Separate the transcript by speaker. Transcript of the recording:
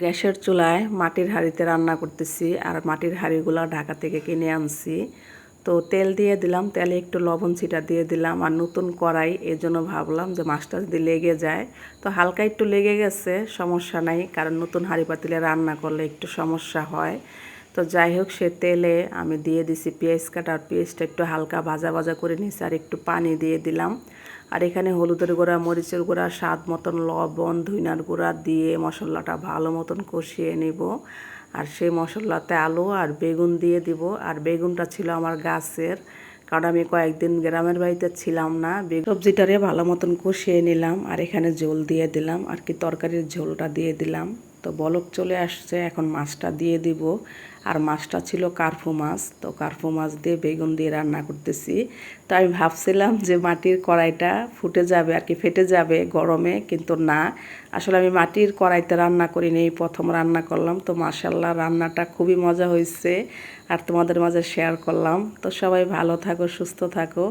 Speaker 1: গ্যাসের চুলায় মাটির হাঁড়িতে রান্না করতেছি আর মাটির হাঁড়িগুলো ঢাকা থেকে কিনে আনছি। তো তেল দিয়ে দিলাম, তেলে একটু লবণ ছিটা দিয়ে দিলাম আর নতুন কড়াই। এই জন্য ভাবলাম যে মাছটা যদি লেগে যায়, তো হালকা একটু লেগে গেছে, সমস্যা নাই, কারণ নতুন হাঁড়ি পাতিলে রান্না করলে একটু সমস্যা হয়। তো যাই হোক, সে তেলে আমি দিয়ে দিছি পেঁয়াজ কাটা। আর পেঁয়াজটা একটু হালকা ভাজা ভাজা করে নিয়েছি আর একটু পানি দিয়ে দিলাম। আর এখানে হলুদের গুঁড়া, মরিচের গুঁড়া, স্বাদ মতন লবণ, ধুইনার গুঁড়া দিয়ে মশলাটা ভালো মতন কষিয়ে নিব। আর সেই মশলাতে আলু আর বেগুন দিয়ে দিব। আর বেগুনটা ছিল আমার গাছের, কারণ আমি কয়েকদিন গ্রামের বাড়িতে ছিলাম না। সবজিটারে ভালো মতন কষিয়ে নিলাম। আর এখানে ঝোল দিয়ে দিলাম। আর কি তরকারির ঝোলটা দিয়ে দিলাম। তো বলক চলে আসছে, এখন মাছটা দিয়ে দিব। আর মাছটা ছিল কার্ফু মাছ, তো কার্ফু মাছ দিয়ে বেগুন দিয়ে রান্না করতেছি। তো আমি ভাবছিলাম যে মাটির কড়াইটা ফুটে যাবে আর কি, ফেটে যাবে গরমে, কিন্তু না। আসলে আমি মাটির কড়াইতে রান্না করিনি এই প্রথম রান্না করলাম। তো মাসাল্লাহ রান্নাটা খুবই মজা হয়েছে আর তোমাদের মাঝে শেয়ার করলাম। তো সবাই ভালো থাকো, সুস্থ থাকো।